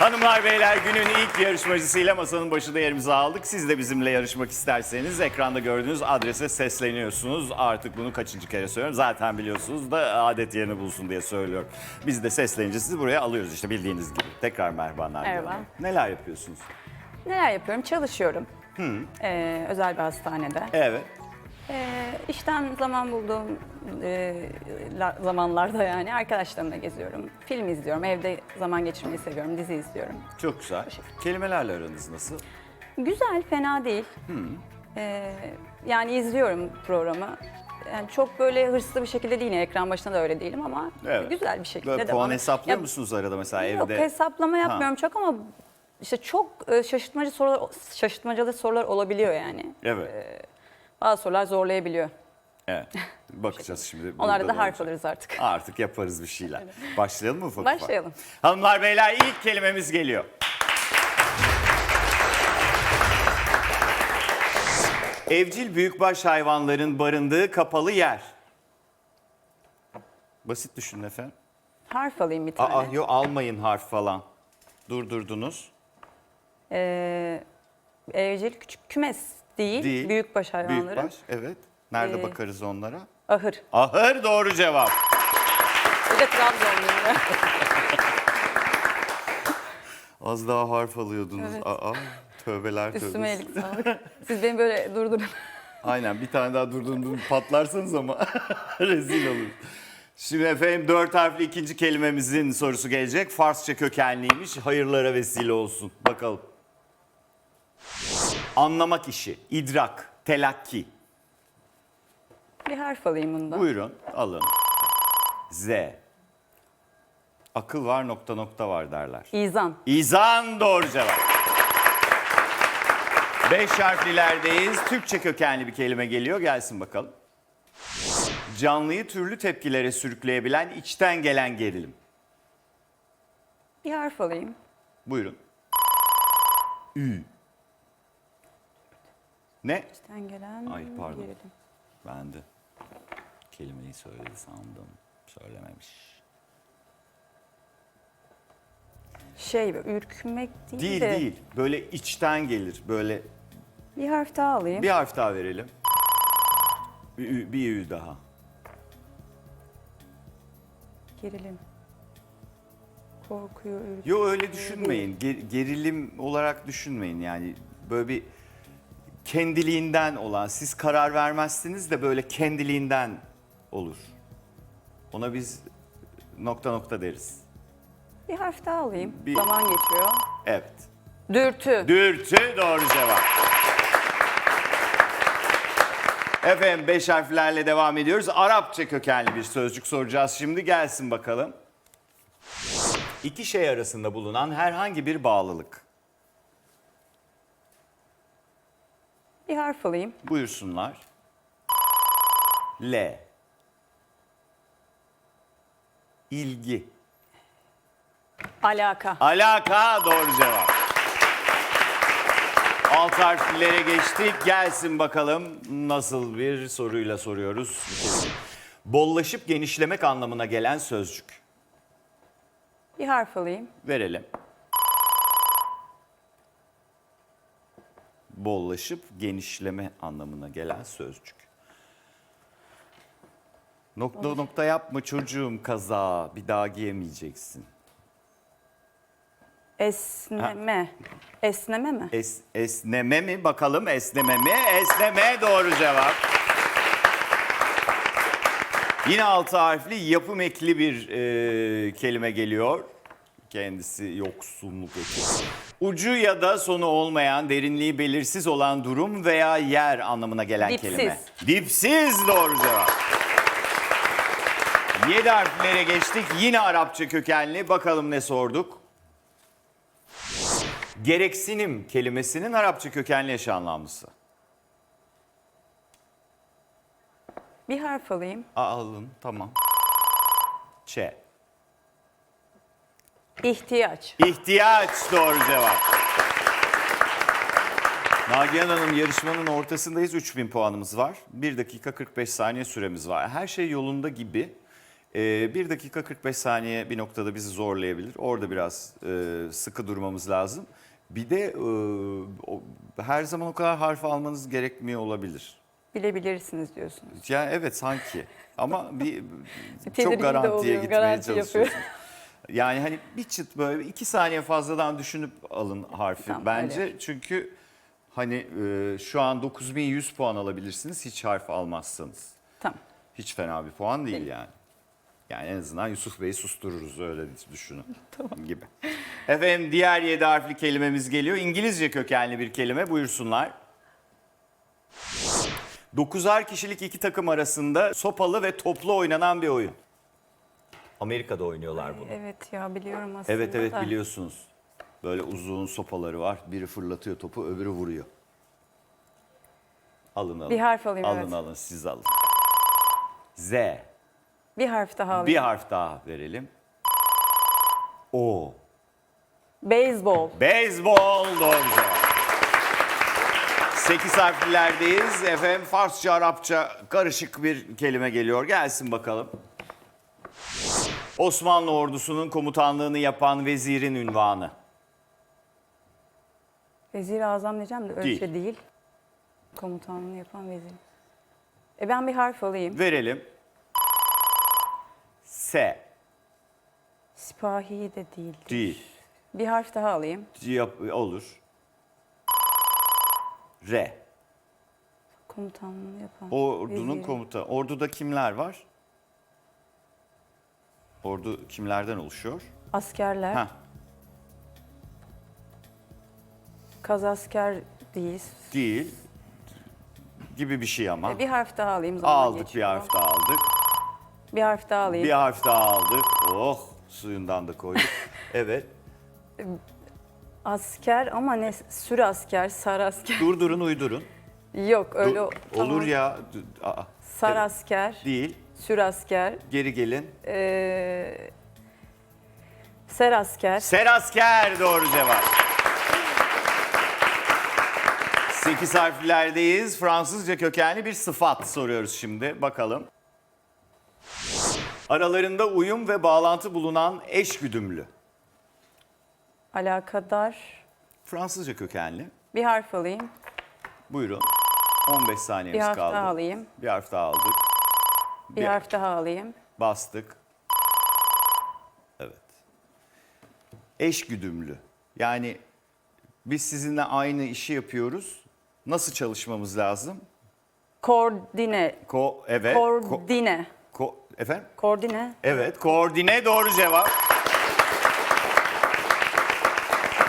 Hanımlar beyler günün ilk yarışmacısıyla masanın başında yerimizi aldık. Siz de bizimle yarışmak isterseniz ekranda gördüğünüz adrese sesleniyorsunuz. Artık bunu kaçıncı kere söylüyorum. Zaten biliyorsunuz da adet yerini bulsun diye söylüyorum. Biz de seslenince sizi buraya alıyoruz işte bildiğiniz gibi. Tekrar merhabalar. Merhaba. diyorum. Neler yapıyorsunuz? Neler yapıyorum? Çalışıyorum. Ee, özel bir hastanede. Evet. Ee, işten zaman bulduğum e, la- zamanlarda yani arkadaşlarımla geziyorum. Film izliyorum. Evde zaman geçirmeyi seviyorum. Dizi izliyorum. Çok güzel. Kelimelerle aranız nasıl? Güzel, fena değil. Ee, yani izliyorum programı. Yani çok böyle hırslı bir şekilde değil. Ekran başında da öyle değilim ama Evet. güzel bir şekilde Böyle de puan hesaplıyor Ya, musunuz arada mesela Yok evde? hesaplama yapmıyorum çok ama işte çok e, şaşırtmacı sorular, şaşırtmacalı sorular olabiliyor yani. Evet. Bazı sorular zorlayabiliyor. Evet. Bakacağız şimdi. Burada da harf alırız artık. Artık yaparız bir şeyler. Başlayalım mı ufak ufak? Başlayalım. Hanımlar beyler ilk kelimemiz geliyor. Evcil büyükbaş hayvanların barındığı kapalı yer. Basit düşünün efendim. Harf alayım bir tane. Aa yok almayın harf falan. Durdurdunuz. Ee, evcil küçük kümes değil, Değil. büyükbaş hayvanları. Büyükbaş evet. Nerede Ee, bakarız onlara? Ahır. Ahır doğru cevap. Bir de Trabzonlu. Az daha harf alıyordunuz. Evet. Aa, tövbeler tövbesi. Üstüme iyilik sağlık. Siz beni böyle durdurun. Aynen bir tane daha durdurdum patlarsanız ama rezil olur. Şimdi efendim dört harfli ikinci kelimemizin sorusu gelecek. Farsça kökenliymiş. Hayırlara vesile olsun. Bakalım. Anlamak işi, idrak, telakki. Bir harf alayım bundan. Buyurun alın. Z. Akıl var nokta nokta var derler. İzan. İzan doğru cevap. Beş harflilerdeyiz. Türkçe kökenli bir kelime geliyor. Gelsin bakalım. Canlıyı türlü tepkilere sürükleyebilen içten gelen gerilim. Bir harf alayım. Buyurun. Ü. Ne? İçten gelen Ay, pardon. gerilim. Ben de kelimeyi söyledi sandım. Söylememiş. Şey ürkmek değil, Değil de değil. Böyle içten gelir. Böyle bir harf daha alayım. bir harf daha verelim. Bir ü, bir ü daha. Gerilim. Korkuyor, ürküyor. Yo öyle düşünmeyin. Ger- gerilim olarak düşünmeyin yani. Böyle bir kendiliğinden olan, siz karar vermezsiniz de böyle kendiliğinden olur. Ona biz nokta nokta deriz. Bir harf daha alayım. Bir- Zaman geçiyor. Evet. Dürtü. Dürtü doğru cevap. Efendim beş harflerle devam ediyoruz. Arapça kökenli bir sözcük soracağız şimdi. Gelsin bakalım. İki şey arasında bulunan herhangi bir bağlılık. Bir harf alayım. Buyursunlar. L. İlgi. Alaka. Alaka doğru cevap. Alt harflere geçtik. Gelsin bakalım nasıl bir soruyla soruyoruz. Bollaşıp genişlemek anlamına gelen sözcük. Bir harf alayım. Verelim. Bollaşıp genişleme anlamına gelen sözcük. Nokta nokta yapma çocuğum kaza bir daha giyemeyeceksin. Esneme. Esneme mi? Es, esneme mi bakalım esneme mi? Esneme doğru cevap. Yine altı harfli yapım ekli bir e, kelime geliyor. Kendisi yoksunluk eki. Ucu ya da sonu olmayan, derinliği belirsiz olan durum veya yer anlamına gelen Dipsiz. kelime. Dipsiz doğru cevap. Yedi harflere geçtik. Yine Arapça kökenli. Bakalım ne sorduk? Gereksinim kelimesinin Arapça kökenli eş anlamlısı. Bir harf alayım. A- Alın tamam. Ç. İhtiyaç. İhtiyaç doğru cevap. Nagihan Hanım yarışmanın ortasındayız. 3000 puanımız var. 1 dakika 45 saniye süremiz var. Her şey yolunda gibi. Ee, 1 dakika 45 saniye bir noktada bizi zorlayabilir. Orada biraz e, sıkı durmamız lazım. Bir de e, o- her zaman o kadar harf almanız gerekmiyor olabilir. Bilebilirsiniz diyorsunuz. Yani evet sanki ama bir tedirgin çok de garantiye gitmeye garanti çalışıyorsunuz. Yani hani bir çıt böyle iki saniye fazladan düşünüp alın harfi Tamam, bence. öyle. Çünkü hani e, şu an 9100 puan alabilirsiniz hiç harf almazsanız. Tamam. Hiç fena bir puan değil Değil. yani. Yani en azından Yusuf Bey'i sustururuz öyle düşünün gibi. Efendim diğer yedi harfli kelimemiz geliyor. İngilizce kökenli bir kelime buyursunlar. Dokuzar kişilik iki takım arasında sopalı ve toplu oynanan bir oyun. Amerika'da oynuyorlar bunu. Evet ya biliyorum aslında Evet evet da. biliyorsunuz. Böyle uzun sopaları var. Biri fırlatıyor topu öbürü vuruyor. Alın alın. Bir harf alayım, Alın evet. alın siz alın. Z. Bir harf daha alayım. Bir harf daha verelim. O. Beyzbol. Beyzbol doğru cevap. Sekiz harflilerdeyiz. Efendim Farsça, Arapça karışık bir kelime geliyor. Gelsin bakalım. Osmanlı ordusunun komutanlığını yapan vezirin ünvanı. Vezir-i Azam diyeceğim de öyle Değil. şey değil. Komutanlığını yapan vezir. E ben bir harf alayım. Verelim. S. Sipahi de değil. Değil. Bir harf daha alayım. Yap, olur. R. Komutanlığını yapan. Ordunun veziri. komuta. Orduda kimler var? Ordu kimlerden oluşuyor? Askerler. Heh, Kazasker değil. değil. Gibi bir şey ama. E, bir harf daha alayım. Zaman Aldık bir geçiyor. harf daha aldık. Bir harf daha alayım. Bir harf daha aldık. Oh suyundan da koyduk. Evet. Asker ama ne? Sür asker, sar asker. Durdurun uydurun. Yok öyle Dur- o- tamam. Olur ya. Aa, Sar evet. asker, Değil. Sür asker, Geri gelin. ee, ser asker. Serasker doğru cevap. Sekiz harflerdeyiz. Fransızca kökenli bir sıfat soruyoruz şimdi. Bakalım. Aralarında uyum ve bağlantı bulunan eş güdümlü. Alakadar. Fransızca kökenli. Bir harf alayım. Buyurun. 15 Bir saniyemiz harf kaldı. daha alayım. Bir harf daha aldık. Bir, harf daha alayım. Bastık. Evet. Eş güdümlü. Yani biz sizinle aynı işi yapıyoruz. Nasıl çalışmamız lazım? Koordine. Ko evet. Ko- Koordine. ko- efendim? Koordine. Evet, koordine doğru cevap.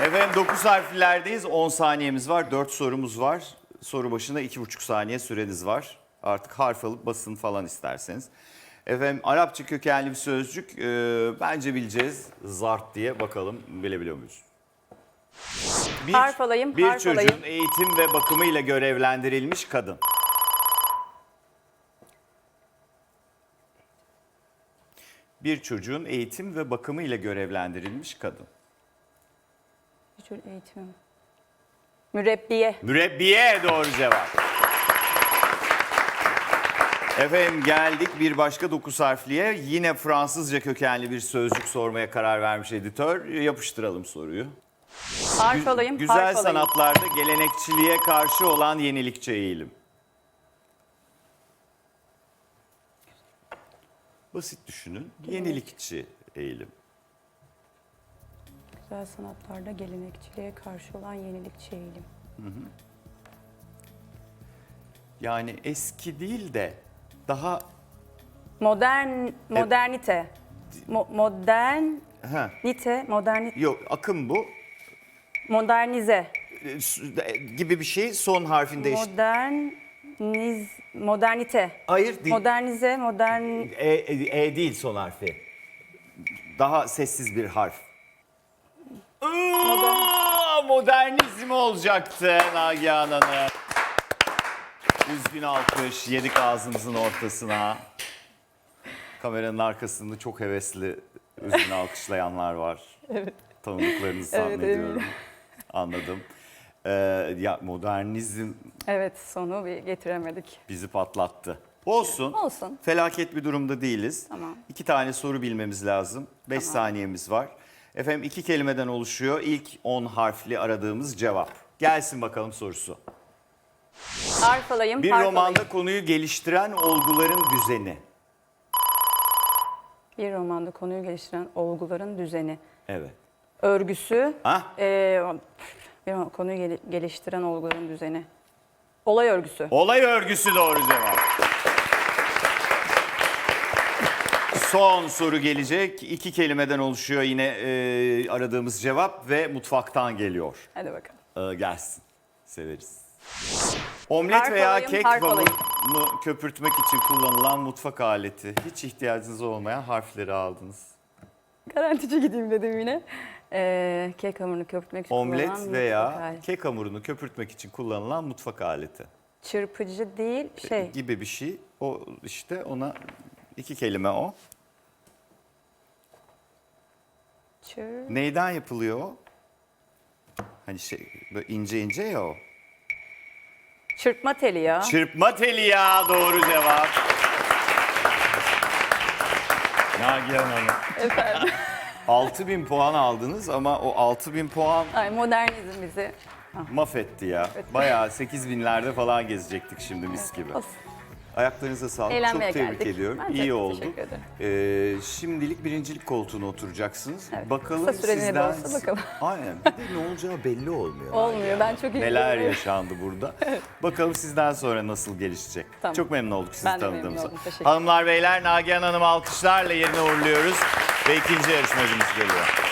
Efendim 9 harflerdeyiz. 10 saniyemiz var. 4 sorumuz var. Soru başına 2,5 saniye süreniz var. Artık harf alıp basın falan isterseniz. Efendim Arapça kökenli bir sözcük. Ee, bence bileceğiz. Zart diye bakalım bilebiliyor muyuz? Bir, Harf alayım, Bir harf çocuğun alayım. eğitim ve bakımıyla görevlendirilmiş kadın. Bir çocuğun eğitim ve bakımıyla görevlendirilmiş kadın. Bir tür eğitim. Mürebbiye. Mürebbiye doğru cevap. Efendim geldik bir başka dokuz harfliye. Yine Fransızca kökenli bir sözcük sormaya karar vermiş editör. Yapıştıralım soruyu. Harf alayım. Güzel harf alayım. sanatlarda gelenekçiliğe karşı olan yenilikçi eğilim. Basit düşünün. Yenilikçi eğilim. Güzel sanatlarda gelenekçiliğe karşı olan yenilikçi eğilim. Yani eski değil de daha Modern, modernite. Mo- ha, modernite, modernite, yok akım bu modernize. E, de- gibi bir şey son harfinde eşit. Moderniz, modernite. Hayır değil. Modernize, modern, E, e, e değil son harfi. Daha sessiz bir harf. Aa, modernizm olacaktı Nagihan Hanım. Üzgün alkış yedik ağzımızın ortasına. Kameranın arkasında çok hevesli üzgün alkışlayanlar var. Evet. Tanıdıklarınızı Evet, zannediyorum. Anladım. Ee, ya modernizm evet sonu bir getiremedik. bizi patlattı. Olsun. Olsun. Felaket bir durumda değiliz. Tamam. İki tane soru bilmemiz lazım. Beş saniyemiz var. Efendim iki kelimeden oluşuyor. İlk 10 harfli aradığımız cevap. Gelsin bakalım sorusu. Harf alayım, Bir harf romanda konuyu geliştiren olguların düzeni. Bir romanda konuyu geliştiren olguların düzeni. Evet. Örgüsü, Ha? ee, bir konuyu gel- geliştiren olguların düzeni. Olay örgüsü. Olay örgüsü doğru cevap. Son soru gelecek. İki kelimeden oluşuyor yine e, aradığımız cevap ve mutfaktan geliyor. Hadi bakalım. Ee, gelsin. Severiz. Omlet veya kek alayım. hamurunu köpürtmek için kullanılan mutfak aleti. Hiç ihtiyacınız olmayan harfleri aldınız. Garantici gideyim dedim yine. Ee, kek hamurunu köpürtmek için Omlet kullanılan veya mutfak aleti. kek hamurunu köpürtmek için kullanılan mutfak aleti. Çırpıcı değil, şey, Gibi bir şey. O işte ona iki kelime o. çır... Neyden yapılıyor o? Hani şey böyle ince ince ya o. Çırpma teli ya. Çırpma teli ya doğru cevap. Nagihan Hanım. Efendim. 6000 puan aldınız ama o 6000 puan Ay modernizm bizi. mahvetti ya. Bayağı 8000'lerde falan gezecektik şimdi mis gibi. Olsun. Ayaklarınıza sağlık. Eğlenmeye Çok tebrik geldik. ediyorum. Ben İyi çok oldu. teşekkür ederim. Ee, şimdilik birincilik koltuğuna oturacaksınız. Evet, Bakalım kısa süreliğine de sizden... olsa bakalım. Aynen. Bir de ne olacağı belli olmuyor. Olmuyor, ben çok Neler yaşandı burada. Bakalım sizden sonra nasıl gelişecek. Tamam. Çok memnun olduk sizi Ben de memnun tanıdığımıza. oldum, teşekkür Hanımlar beyler Nagihan Hanım alkışlarla yerine uğurluyoruz. Ve ikinci yarışmacımız geliyor.